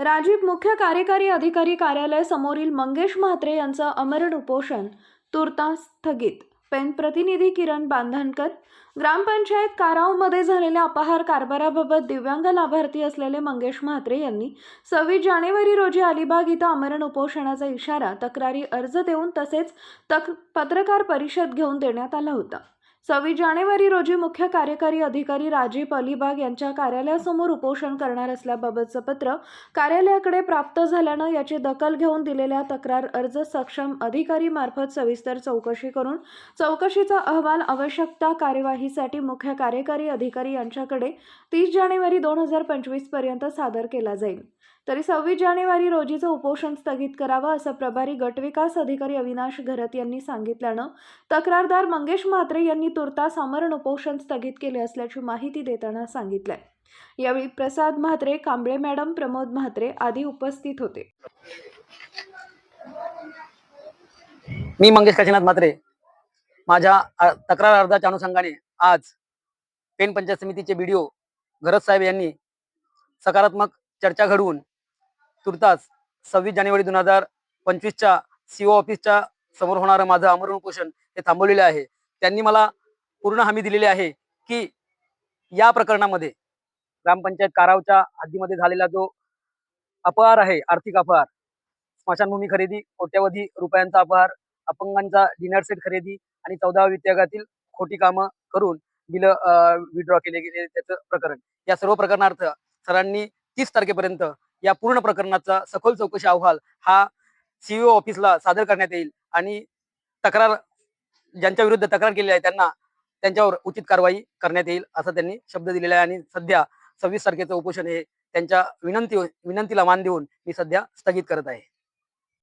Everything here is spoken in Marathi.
राजीव मुख्य कार्यकारी अधिकारी कार्यालय समोरील मंगेश म्हात्रे यांचं अमरण उपोषण तुर्तास स्थगित. पेन प्रतिनिधी किरण बांधणकर. ग्रामपंचायत कारावमध्ये झालेल्या अपहार कारभाराबाबत दिव्यांग लाभार्थी असलेले मंगेश म्हात्रे यांनी सव्वीस जानेवारी रोजी अलिबाग इथं अमरण उपोषणाचा इशारा तक्रारी अर्ज देऊन तसेच तक पत्रकार परिषद घेऊन देण्यात आला होता. सव्वीस जानेवारी रोजी मुख्य कार्यकारी अधिकारी राजीव अलिबाग यांच्या कार्यालयासमोर उपोषण करणार असल्याबाबतचं पत्र कार्यालयाकडे प्राप्त झाल्यानं याची दखल घेऊन दिलेल्या तक्रार अर्ज सक्षम अधिकारी मार्फत सविस्तर चौकशी करून चौकशीचा अहवाल आवश्यकता कार्यवाहीसाठी मुख्य कार्यकारी अधिकारी यांच्याकडे तीस जानेवारी दोन हजार पंचवीसपर्यंत सादर केला जाईल. तरी सव्वीस जानेवारी रोजीचं उपोषण स्थगित करावं असं प्रभारी गटविकास अधिकारी अविनाश घरत यांनी सांगितल्यानं तक्रारदार मंगेश म्हात्रे यांनी तुर्तास आमरण उपोषण स्थगित केले असल्याची माहिती देताना सांगितलंय. यावेळी प्रसाद म्हात्रे कांबळे मॅडम प्रमोद म्हात्रे आदी उपस्थित होते. मी मंगेश काशीनाथ म्हात्रे. माझ्या तक्रार अर्जाच्या अनुषंगाने आज पेन पंचायत समितीचे बीडीओ घरत साहेब यांनी सकारात्मक चर्चा घडवून तुर्तास सव्वीस जानेवारी दोन हजार पंचवीसच्या सीओ ऑफिसच्या समोर होणारं माझं अमरण उपोषण हे थांबवलेले आहे. त्यांनी मला पूर्ण हमी दिलेली आहे की या प्रकरणामध्ये ग्रामपंचायत कारावच्या हद्दीमध्ये झालेला जो अपहार आहे आर्थिक अपहार स्मशानभूमी खरेदी कोट्यवधी रुपयांचा अपहार अपंगांचा डिनर सेट खरेदी आणि चौदाव्या वित्तआयोगातील खोटी कामं करून बिल विड्रॉ केले गेले त्याचं प्रकरण. या सर्व प्रकरणार्थ सरांनी तीस तारखेपर्यंत या पूर्ण प्रकरणाचा सखोल चौकशी अहवाल हा सीईओ ऑफिसला सादर करण्यात येईल आणि तक्रार ज्यांच्या विरुद्ध तक्रार केली आहे त्यांना त्यांच्यावर उचित कारवाई करण्यात येईल असं त्यांनी शब्द दिलेला आहे. आणि सध्या सव्वीस तारखेचं उपोषण हे त्यांच्या विनंती विनंतीला मान देऊन मी सध्या स्थगित करत आहे.